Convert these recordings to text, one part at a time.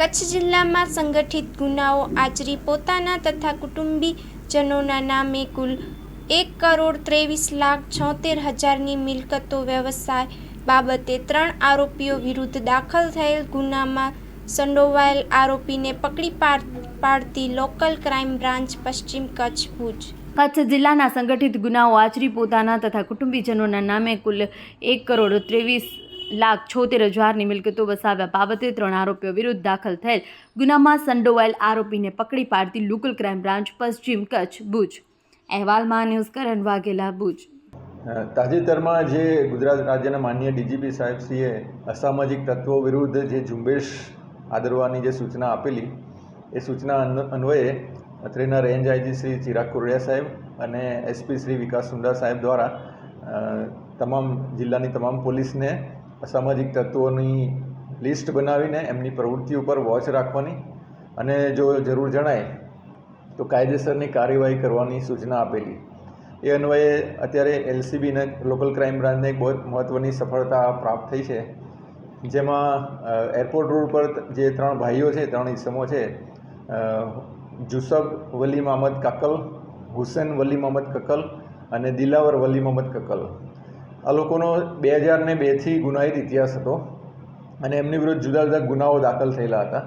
કચ્છ જિલ્લામાં સંગઠિત ગુનાઓ આચરી પોતાના તથા કુટુંબીજનોના નામે કુલ એક કરોડ ત્રેવીસ લાખ છોતેર હજારની મિલકતો વ્યવસાય બાબતે ત્રણ આરોપીઓ વિરુદ્ધ દાખલ થયેલ ગુનામાં સંડોવાયેલ આરોપીને પકડી પાડ- પાડતી લોકલ ક્રાઇમ બ્રાન્ચ પશ્ચિમ કચ્છ ભુજ. કચ્છ જિલ્લાના સંગઠિત ગુનાઓ આચરી પોતાના તથા કુટુંબીજનોના નામે કુલ એક કરોડ ત્રેવીસ લાખ છોતેર હજારની મિલકતો વસાવ્યા બાબતે ત્રણ આરોપીઓ વિરુદ્ધ દાખલ થયેલ ગુનામાં સંડોવાયેલ આરોપીને પકડી પાડતી લોકલ ક્રાઇમ બ્રાન્ચ પશ્ચિમ કચ્છ ભુજ. અહેવાલમાં ન્યૂઝ કરણ વાઘેલા, ભુજ. તાજેતરમાં જે ગુજરાત રાજ્યના માનનીય ડીજીપી સાહેબશ્રીએ અસામાજિક તત્વો વિરુદ્ધ જે ઝુંબેશ આદરવાની જે સૂચના આપેલી, એ સૂચના અન- અન્વયે અત્રેના રેન્જ આઈજી શ્રી ચિરાગ કોરડિયા સાહેબ અને એસપી શ્રી વિકાસ સુંડા સાહેબ દ્વારા તમામ જિલ્લાની તમામ પોલીસને અસામાજિક તત્વોની લિસ્ટ બનાવીને એમની પ્રવૃત્તિ ઉપર વોચ રાખવાની અને જો જરૂર જણાય તો કાયદેસરની કાર્યવાહી કરવાની સૂચના આપેલી. એ અન્વયે અત્યારે એલસીબીને લોકલ ક્રાઇમ બ્રાન્ચને એક બહુ મહત્ત્વની સફળતા પ્રાપ્ત થઈ છે. જેમાં એરપોર્ટ રોડ પર જે ત્રણ ભાઈઓ છે, ત્રણ ઈસમો છે જુસબ વલી મહમદ કાકલ હુસેન વલી મહમદ કકલ અને દિલાવર વલી મહમદ કકલ આ લોકોનો બે હજાર ને બેથી ગુનાહિત ઇતિહાસ હતો અને એમની વિરુદ્ધ જુદા જુદા ગુનાઓ દાખલ થયેલા હતા.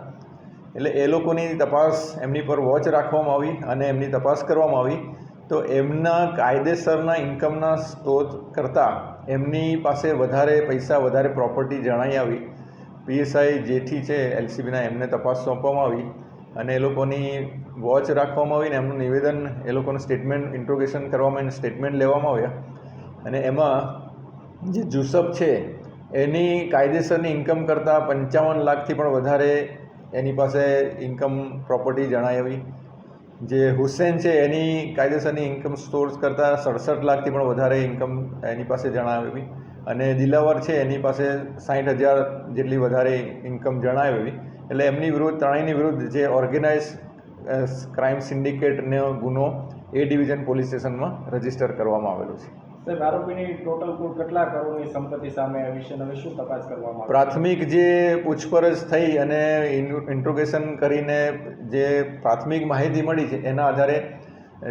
એટલે એ લોકોની તપાસ એમની પર વોચ રાખવામાં આવી અને એમની તપાસ કરવામાં આવી. તો એમના કાયદેસરના ઇન્કમના સ્ત્રોત કરતાં એમની પાસે વધારે પૈસા, વધારે પ્રોપર્ટી જણાઈ આવી. પીએસઆઈ જેઠી છે એલસીબીના એમને તપાસ સોંપવામાં આવી અને એ લોકોની વોચ રાખવામાં આવી ને એમનું નિવેદન, એ લોકોનું સ્ટેટમેન્ટ ઇન્ટ્રોગેશન કરવામાં એને સ્ટેટમેન્ટ લેવામાં આવ્યા. અને એમાં જે જુસબ છે, એની કાયદેસરની ઇન્કમ કરતાં પંચાવન લાખથી પણ વધારે એની પાસે ઇન્કમ પ્રોપર્ટી જણાવી જે હુસેન છે, એની કાયદેસરની ઇન્કમ સોર્સ કરતાં સડસઠ લાખથી પણ વધારે ઇન્કમ એની પાસે જણાવી અને દિલાવર છે, એની પાસે સાઠ હજાર જેટલી વધારે ઇન્કમ જણાવી એટલે એમની વિરુદ્ધ, ત્રણેયની વિરુદ્ધ જે ઓર્ગેનાઇઝ ક્રાઇમ સિન્ડિકેટનો ગુનો એ ડિવિઝન પોલીસ સ્ટેશનમાં રજિસ્ટર કરવામાં આવેલો છે. સાહેબ, આરોપીની ટોટલ કુલ કેટલા કરોડની સંપત્તિ સામે આવી છે હવે શું તપાસ કરવામાં પ્રાથમિક જે પૂછપરછ થઈ અને ઇન્ટ્રોગેશન કરીને જે પ્રાથમિક માહિતી મળી છે, એના આધારે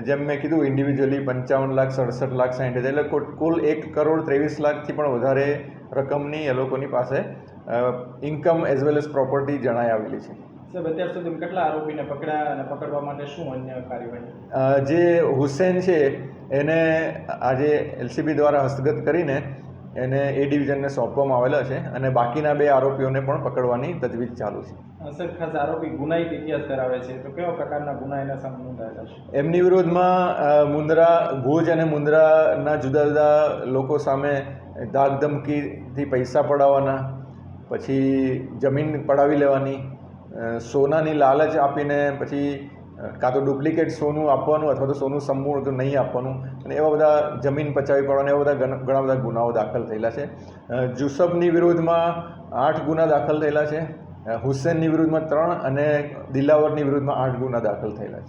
જેમ મેં કીધું ઇન્ડિવિજ્યુઅલી પંચાવન લાખ, સડસઠ લાખ સાઠ એટલે કુલ એક કરોડ ત્રેવીસ લાખથી પણ વધારે રકમની એ લોકોની પાસે income as well as property જણાઈ આવેલી છે. સાહેબ અત્યાર સુધી કેટલા આરોપીને પકડ્યા અને પકડવા માટે શું અન્ય કાર્યવાહી? જે હુસેન છે એને આજે એલસીબી દ્વારા હસ્તગત કરીને એને એ ડિવિઝનને સોંપવામાં આવેલા છે અને બાકીના બે આરોપીઓને પણ પકડવાની તજવીજ ચાલુ છે. સર ખાસ આરોપી ગુનાહિત ઇતિહાસ ધરાવે છે તો કેવા પ્રકારના ગુના એના સામે નોંધાયેલા છે? એમની વિરોધમાં અ, મુન્દ્રા ભુજ અને મુન્દ્રાના જુદા જુદા લોકો સામે ધાક ધમકીથી પૈસા પડાવવાના પછી જમીન પડાવી લેવાની સોનાની લાલચ આપીને પછી કાં તો ડુપ્લિકેટ સોનું આપવાનું અથવા તો સોનું સંપૂર્ણ નહીં આપવાનું. અને એવા બધા જમીન પચાવી પાડવાના, એવા બધા ઘણા બધા ગુનાઓ દાખલ થયેલા છે. જુસબની વિરુદ્ધમાં આઠ ગુના દાખલ થયેલા છે. હુસેનની વિરુદ્ધમાં ત્રણ અને દિલાવરની વિરુદ્ધમાં આઠ ગુના દાખલ થયેલા છે.